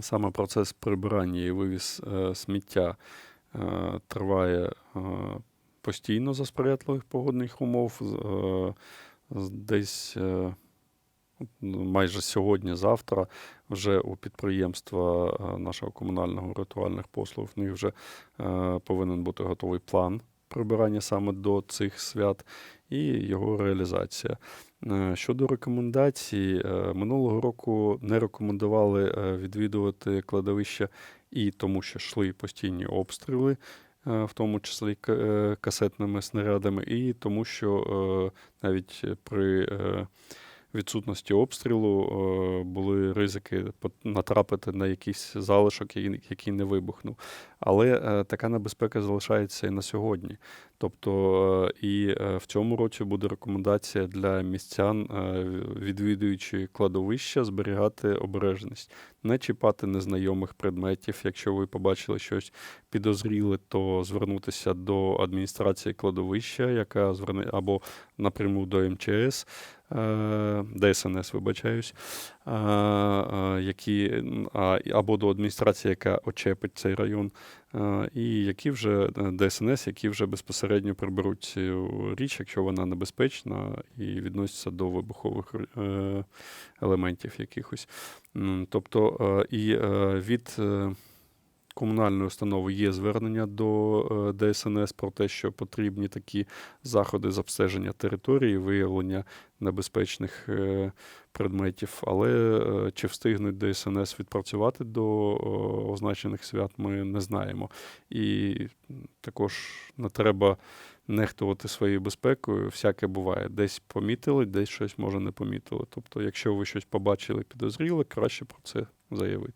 Саме процес прибирання і вивіз е, сміття е, триває е, постійно за сприятливих погодних умов. Десь майже сьогодні-завтра вже у підприємства нашого комунального ритуальних послуг в них вже повинен бути готовий план прибирання саме до цих свят і його реалізація. Е, Щодо рекомендацій, е, минулого року не рекомендували е, відвідувати кладовища і тому, що йшли постійні обстріли, в тому числі касетними снарядами, і тому, що навіть при відсутності обстрілу е, були ризики натрапити на якийсь залишок, який не вибухнув. Але е, така небезпека залишається і на сьогодні. Тобто е, і в цьому році буде рекомендація для містян, відвідуючи кладовища, зберігати обережність, не чіпати незнайомих предметів. Якщо ви побачили щось підозріле, то звернутися до адміністрації кладовища, яка зверне або напряму до МЧС. Е, ДСНС, вибачаюсь, е, е, які, або до адміністрації, яка очепить цей район, і які вже ДСНС, які вже безпосередньо приберуть цю річ, якщо вона небезпечна і відноситься до вибухових елементів якихось. Тобто і від комунальної установи є звернення до е, ДСНС про те, що потрібні такі заходи з обстеження території, виявлення небезпечних е, предметів. Але е, чи встигнуть ДСНС відпрацювати до означених свят, ми не знаємо. І також не треба нехтувати своєю безпекою. Всяке буває. Десь помітили, десь щось може не помітили. Тобто, якщо ви щось побачили підозріле, краще про це заявити.